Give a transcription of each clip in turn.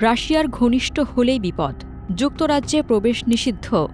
রাশিয়ার ঘনিষ্ঠ হলেই বিপদ। যুক্তরাজ্যে প্রবেশ নিষিদ্ধ।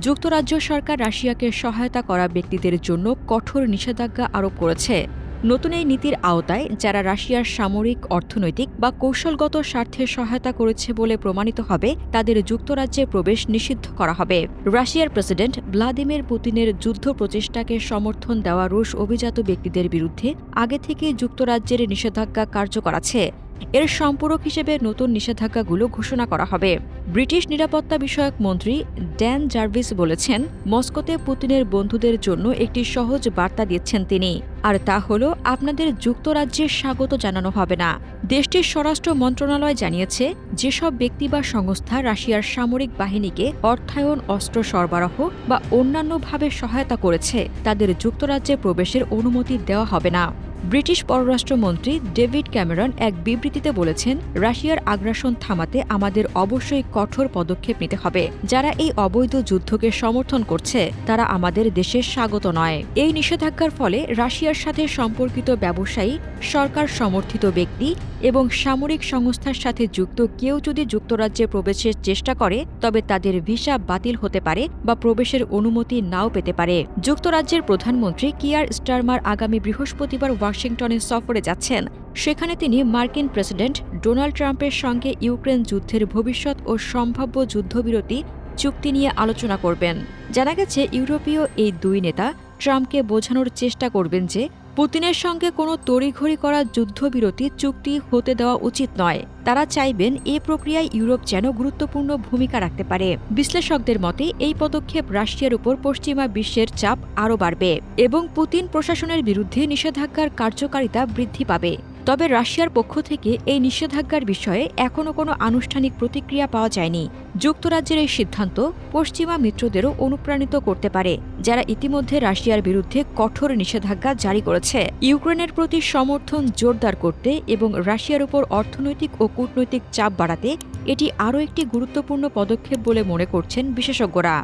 যুক্তরাজ্য সরকার রাশিয়াকে সহায়তা করা ব্যক্তিদের জন্য কঠোর নিষেধাজ্ঞা আরোপ করেছে। নতুন এই নীতির আওতায় যারা রাশিয়ার সামরিক, অর্থনৈতিক বা কৌশলগত স্বার্থে সহায়তা করেছে বলে প্রমাণিত হবে, তাদের যুক্তরাজ্যে প্রবেশ নিষিদ্ধ করা হবে। রাশিয়ার প্রেসিডেন্ট ভ্লাদিমির পুতিনের যুদ্ধ প্রচেষ্টাকে সমর্থন দেওয়া রুশ অভিজাত ব্যক্তিদের বিরুদ্ধে আগে থেকে যুক্তরাজ্যের নিষেধাজ্ঞা কার্যকর আছে। এর সম্পূরক হিসেবে নতুন নিষেধাজ্ঞাগুলো ঘোষণা করা হবে। ব্রিটিশ নিরাপত্তা বিষয়ক মন্ত্রী ড্যান জার্ভিস বলেছেন, মস্কোতে পুতিনের বন্ধুদের জন্য একটি সহজ বার্তা দিচ্ছেন তিনি। আর তা হল, আপনাদের যুক্তরাজ্যে স্বাগত জানানো হবে না। দেশটির স্বরাষ্ট্র মন্ত্রণালয় জানিয়েছে, যেসব ব্যক্তি বা সংস্থা রাশিয়ার সামরিক বাহিনীকে অর্থায়ন অস্ত্র সরবরাহ বা অন্যান্যভাবে সহায়তা করেছে, তাদের যুক্তরাজ্যে প্রবেশের অনুমতি দেওয়া হবে না। ব্রিটিশ পররাষ্ট্রমন্ত্রী ডেভিড ক্যামেরন এক বিবৃতিতে বলেছেন, রাশিয়ার আগ্রাসন থামাতে আমাদের অবশ্যই কঠোর পদক্ষেপ নিতে হবে। যারা এই অবৈধ যুদ্ধকে সমর্থন করছে, তারা আমাদের দেশে স্বাগত নয়। এই নিষেধাজ্ঞার ফলে রাশিয়ার সাথে সম্পর্কিত ব্যবসায়ী, সরকার সমর্থিত ব্যক্তি এবং সামরিক সংস্থার সাথে যুক্ত কেউ যদি যুক্তরাজ্যে প্রবেশের চেষ্টা করে, তবে তাদের ভিসা বাতিল হতে পারে বা প্রবেশের অনুমতি নাও পেতে পারে। যুক্তরাজ্যের প্রধানমন্ত্রী কিয়ার স্টারমার আগামী বৃহস্পতিবার ওয়াশিংটনে সফরে যাচ্ছেন। সেখানে তিনি মার্কিন প্রেসিডেন্ট ডোনাল্ড ট্রাম্পের সঙ্গে ইউক্রেন যুদ্ধের ভবিষ্যৎ ও সম্ভাব্য যুদ্ধবিরতি চুক্তি নিয়ে আলোচনা করবেন। জানা গেছে, ইউরোপীয় এই দুই নেতা ট্রাম্পকে বোঝানোর চেষ্টা করবেন যে পুতিনের সঙ্গে কোনো তড়িঘড়ি করা যুদ্ধবিরতি চুক্তি হতে দেওয়া উচিত নয়। তারা চাইবেন এ প্রক্রিয়ায় ইউরোপ যেন গুরুত্বপূর্ণ ভূমিকা রাখতে পারে। বিশ্লেষকদের মতে, এই পদক্ষেপ রাশিয়ার উপর পশ্চিমা বিশ্বের চাপ আরও বাড়বে এবং পুতিন প্রশাসনের বিরুদ্ধে নিষেধাজ্ঞার কার্যকারিতা বৃদ্ধি পাবে। তবে রাশিয়ার পক্ষ থেকে এই নিষেধাজ্ঞার বিষয়ে এখনও কোনো আনুষ্ঠানিক প্রতিক্রিয়া পাওয়া যায়নি। যুক্তরাজ্যের এই সিদ্ধান্ত পশ্চিমা মিত্রদেরও অনুপ্রাণিত করতে পারে, যারা ইতিমধ্যে রাশিয়ার বিরুদ্ধে কঠোর নিষেধাজ্ঞা জারি করেছে। ইউক্রেনের প্রতি সমর্থন জোরদার করতে এবং রাশিয়ার উপর অর্থনৈতিক ও কূটনৈতিক চাপ বাড়াতে এটি আরও একটি গুরুত্বপূর্ণ পদক্ষেপ বলে মনে করছেন বিশেষজ্ঞরা।